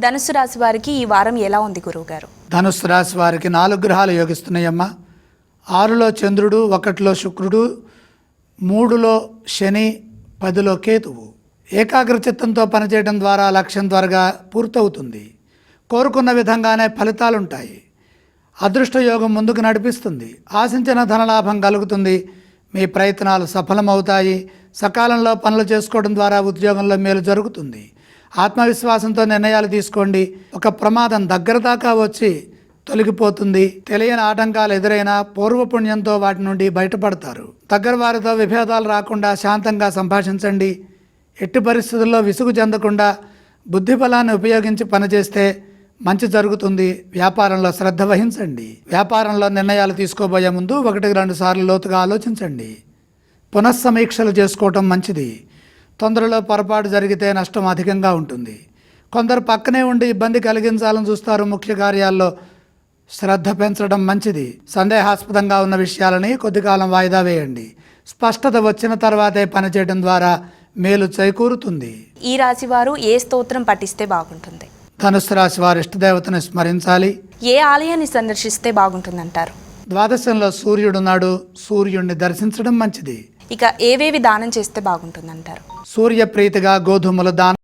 ధనుసు రాశి వారికి ఈ వారం ఎలా ఉంది గురువుగారు? ధనుసు రాశి వారికి నాలుగు గ్రహాలు యోగిస్తున్నాయమ్మా. ఆరులో చంద్రుడు ఒకటిలో శుక్రుడు మూడులో శని పదిలో కేతువు. ఏకాగ్ర చిత్తంతో పనిచేయడం ద్వారా లక్ష్యం త్వరగా పూర్తవుతుంది. కోరుకున్న విధంగానే ఫలితాలుంటాయి. అదృష్ట యోగం ముందుకు నడిపిస్తుంది. ఆశించిన ధనలాభం కలుగుతుంది. మీ ప్రయత్నాలు సఫలమవుతాయి. సకాలంలో పనులు చేసుకోవడం ద్వారా ఉద్యోగంలో మేలు జరుగుతుంది. ఆత్మవిశ్వాసంతో నిర్ణయాలు తీసుకోండి. ఒక ప్రమాదం దగ్గర దాకా వచ్చి తొలగిపోతుంది. తెలియని ఆటంకాలు ఎదురైనా పూర్వపుణ్యంతో వాటి నుండి బయటపడతారు. దగ్గర వారితో విభేదాలు రాకుండా శాంతంగా సంభాషించండి. ఎట్టి పరిస్థితుల్లో విసుగు చెందకుండా బుద్ధి బలాన్ని ఉపయోగించి పనిచేస్తే మంచి జరుగుతుంది. వ్యాపారంలో శ్రద్ధ వహించండి. వ్యాపారంలో నిర్ణయాలు తీసుకోబోయే ముందు ఒకటికి రెండు సార్లు లోతుగా ఆలోచించండి. పునఃసమీక్షలు చేసుకోవటం మంచిది. తొందరలో పొరపాటు జరిగితే నష్టం అధికంగా ఉంటుంది. కొందరు పక్కనే ఉండి ఇబ్బంది కలిగించాలని చూస్తారు ముఖ్య కార్యాల్లో. శ్రద్ధ పెంచడం మంచిది. సందేహాస్పదంగా ఉన్న విషయాలని కొద్ది కాలం వాయిదా వేయండి. స్పష్టత వచ్చిన తర్వాతే పనిచేయడం ద్వారా మేలు చేకూరుతుంది. ఈ రాశి వారు ఏ స్తోత్రం పఠిస్తే బాగుంటుంది? ధనుసు రాశి వారి ఇష్టదేవతను స్మరించాలి. ఏ ఆలయాన్ని సందర్శిస్తే బాగుంటుందంటారు? ద్వాదశంలో సూర్యుడున్నాడు. సూర్యుడిని దర్శించడం మంచిది. ఇక ఏవేవి దానం చేస్తే బాగుంటుందంటారు? సూర్యప్రీతిగా గోధుమలు దానం